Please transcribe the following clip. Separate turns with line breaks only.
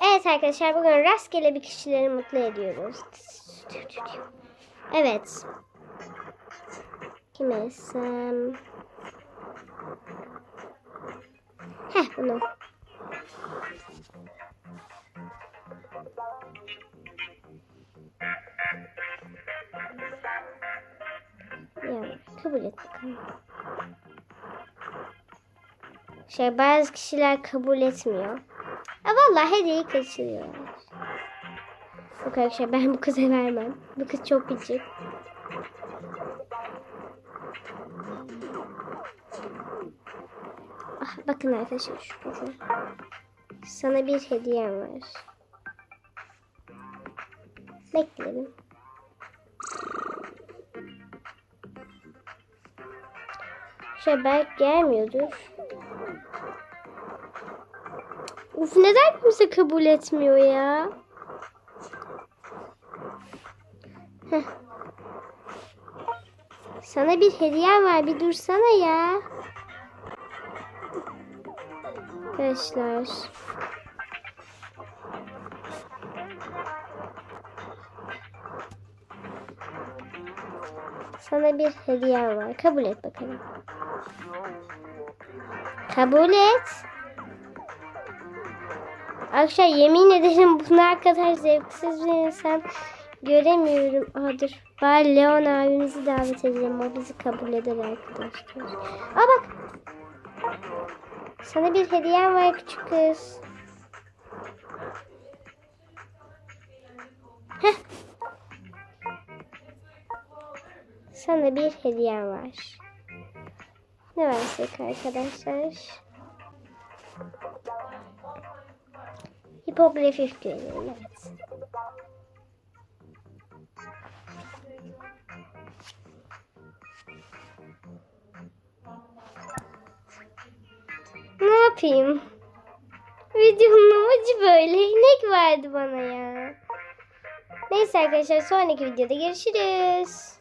Evet arkadaşlar bugün rastgele bir kişileri mutlu ediyoruz. Evet. Kim etsem? Heh bunu. Ya kabul et. Şey bazı kişiler kabul etmiyor. Ha vallahi hediyeyi kaçırıyorlar. Yok arkadaşlar ben bu kıza vermem. Bu kız çok küçük. Ah, bakın arkadaşlar şu kıza. Sana bir hediyem var. Bekleyelim. Şey belki gelmiyordur. Uf neden kimse kabul etmiyor ya? Sana bir hediyem var bir dursana ya. Arkadaşlar. Sana bir hediyem var. Kabul et bakalım. Kabul et. Arkadaşlar yemin ederim bunlar kadar zevksiz bir insan göremiyorum. Aa dur. Bari Leon abimizi davet edelim. O bizi kabul eder arkadaşlar. Aa bak. Sana bir hediyem var küçük kız. Heh. Sana bir hediyem var. Ne versek arkadaşlar? Hipografik görelim evet. Ne yapayım? Videonun amacı böyle. İnek verdi bana ya. Neyse arkadaşlar sonraki videoda görüşürüz.